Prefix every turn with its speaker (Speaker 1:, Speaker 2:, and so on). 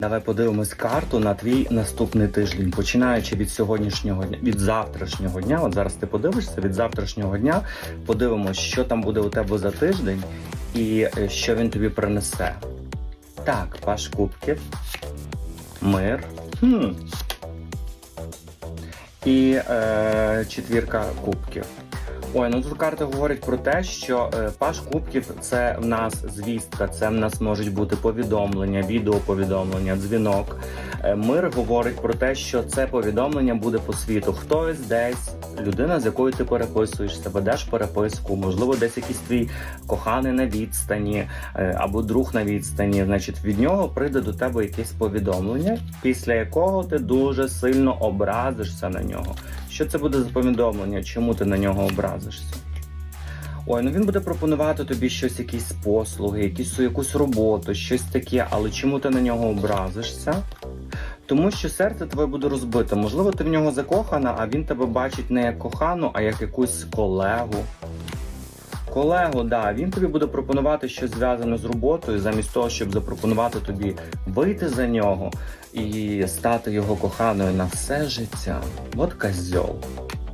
Speaker 1: Давай подивимось карту на твій наступний тиждень, починаючи від сьогоднішнього дня, від завтрашнього дня. От зараз ти подивишся від завтрашнього дня. Подивимось, що там буде у тебе за тиждень і е, що він тобі принесе. Так, паш кубків, мир. Хм. І е, четвірка кубків. Ой, ну тут карта говорить про те, що е, паш кубків це в нас звістка, це в нас можуть бути повідомлення, відеоповідомлення, дзвінок. Е, мир говорить про те, що це повідомлення буде по світу. Хтось десь, людина, з якою ти переписуєшся, ведеш переписку, можливо, десь якийсь твій коханий на відстані е, або друг на відстані. Значить, від нього прийде до тебе якесь повідомлення, після якого ти дуже сильно образишся на нього. Що це буде за повідомлення? Чому ти на нього образишся? Ой, ну він буде пропонувати тобі щось, якісь послуги, якісь якусь роботу, щось таке, але чому ти на нього образишся? Тому що серце твоє буде розбите. Можливо, ти в нього закохана, а він тебе бачить не як кохану, а як якусь колегу. Колегу, да, він тобі буде пропонувати щось зв'язане з роботою, замість того, щоб запропонувати тобі вийти за нього і стати його коханою на все життя. От козьол.